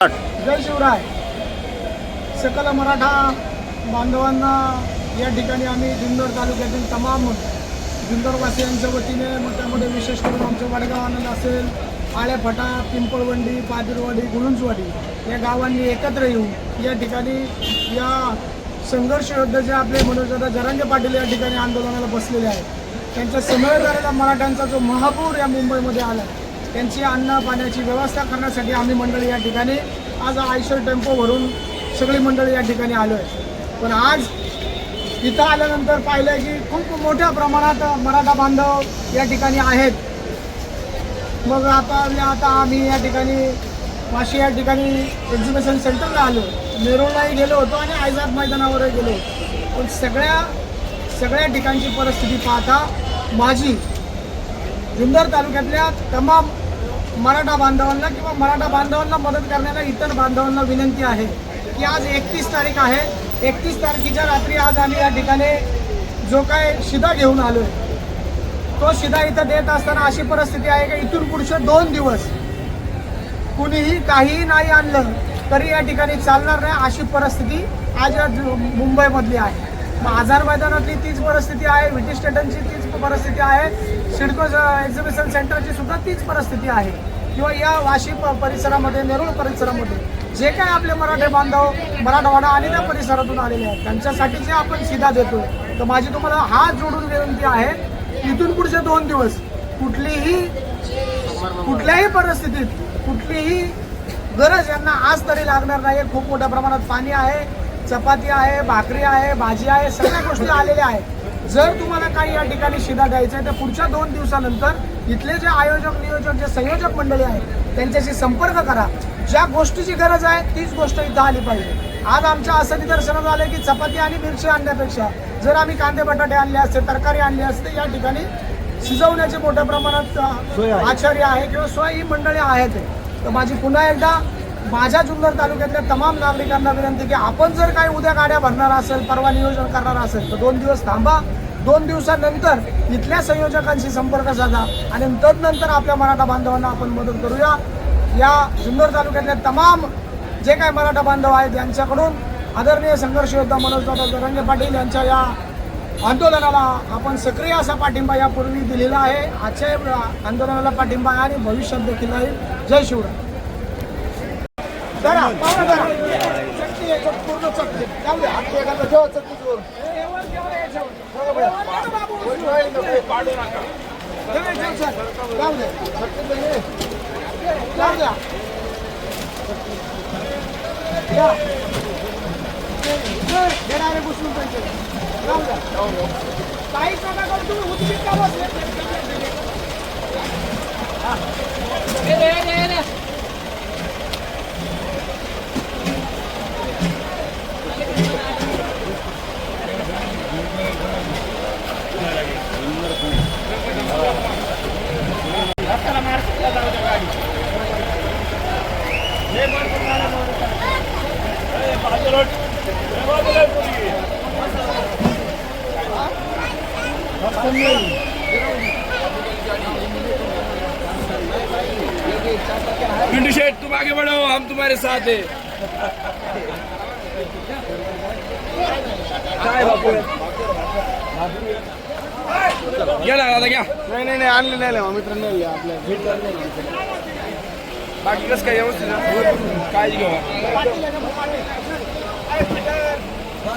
जय शिवराय. सकल मराठा बांधवांना या ठिकाणी आम्ही जुन्नर तालुक्यातील तमाम जुन्नरवासियांच्या वतीने मग त्यामध्ये विशेष करून आमचं वडगाव आनंद असेल आळेफटा पिंपळवंडी पादिरवाडी गुळुंजवाडी या गावांनी एकत्र येऊन या ठिकाणी या संघर्ष योद्धाचे आपले मनोजदादा जरांगे पाटील या ठिकाणी आंदोलनाला बसलेले आहेत. त्यांच्यासमोर झालेला मराठ्यांचा जो महापूर या मुंबईमध्ये आला त्यांची अन्न पाण्याची व्यवस्था करण्यासाठी आम्ही मंडळी या ठिकाणी आज आयशर टेम्पो भरून सगळी मंडळी या ठिकाणी आलो आहे पण आज इथं आल्यानंतर पाहिलं की खूप मोठ्या प्रमाणात मराठा बांधव या ठिकाणी आहेत. मग आता आता आम्ही या ठिकाणी वाशी या ठिकाणी एक्झिबिशन सेंटरला आलो नेरूळलाही गेलो होतो आणि आयझाद मैदानावरही गेलो पण सगळ्या सगळ्या ठिकाणची परिस्थिती पाहता माझी जुन्नर तालुक्यातल्या तमाम मराठा बांधवांना किंवा मराठा बांधवांना मदत करण्याला इतर बांधवांना विनंती आहे की आज एकतीस तारीख आहे. एकतीस तारखेच्या रात्री आज आम्ही या ठिकाणी जो काय शिदा घेऊन आलो तो शिदा इथं देत असताना अशी परिस्थिती आहे की इथून पुढचे दोन दिवस कुणीही काहीही नाही आणलं तरी या ठिकाणी चालणार नाही अशी परिस्थिती आज मुंबईमधली आहे. मग आझार मैदानातली तीच परिस्थिती आहे व्हिटी स्टेटनची तीच परिस्थिती आहे सिडको एक्झिबिशन सेंटरची सुद्धा तीच परिस्थिती आहे. किंवा या वाशी प- परिसरामध्ये नेरूळ परिसरामध्ये जे काय आपले मराठे बांधव मराठवाडा आणि त्या परिसरातून आलेले आहेत त्यांच्यासाठी जे आपण शिदा देतोय तर माझी तुम्हाला हात जोडून विनंती आहे इथून पुढचे दोन दिवस कुठलीही कुठल्याही परिस्थितीत कुठलीही गरज यांना आज तरी लागणार नाही खूप मोठ्या प्रमाणात पाणी आहे. चपाती आहे भाकरी आहे भाजी आहे सगळ्या गोष्टी आलेल्या आहेत. जर तुम्हाला काही या ठिकाणी शिदा द्यायचा आहे तर पुढच्या दोन दिवसानंतर इथले जे आयोजक नियोजक जे संयोजक मंडळी आहेत त्यांच्याशी संपर्क करा. ज्या गोष्टीची गरज आहे तीच गोष्ट इथं आली पाहिजे. आज आमच्या असं निदर्शनात आलं की चपाती आणि मिरची आणण्यापेक्षा जर आम्ही कांदे बटाटे आणले असते तरकारी आणली असते या ठिकाणी शिजवण्याचे मोठ्या प्रमाणात आचार्य आहे किंवा सोय ही मंडळी आहेत. तर माझी पुन्हा एकदा माझ्या जुन्नर तालुक्यातल्या तमाम नागरिकांना विनंती की आपण जर काही उद्या गाड्या भरणार असेल परवा नियोजन करणार असेल तर दोन दिवस थांबा. दोन दिवसानंतर इथल्या संयोजकांशी संपर्क साधा आणि तदनंतर आपल्या मराठा बांधवांना आपण मदत करूया. या जुन्नर तालुक्यातल्या तमाम जे काही मराठा बांधव आहेत यांच्याकडून आदरणीय संघर्ष योद्धा मनोजदादा जरंगे पाटील यांच्या या आंदोलनाला आपण सक्रिय असा पाठिंबा यापूर्वी दिलेला आहे. आजच्या आंदोलनाला पाठिंबा आहे आणि भविष्यात देखील राहील. जय शिवराय. धरा पाहुणा धरा चटणी एक पूर्ण चटणी जाऊ द्या आमची एखादा जेव्हा चटणीच वरून पाडू नका जाऊ जाऊ जाऊ पिंटू शेठ तुम आगे बढ़ो हम तुम्हारे साथ हैं घ्या ना दादा घ्या नाही नाही नाही आणले नाही मित्र नाही आपल्या भेटला बाकी कसं काय व्यवस्थित आहे? काळजी घेऊ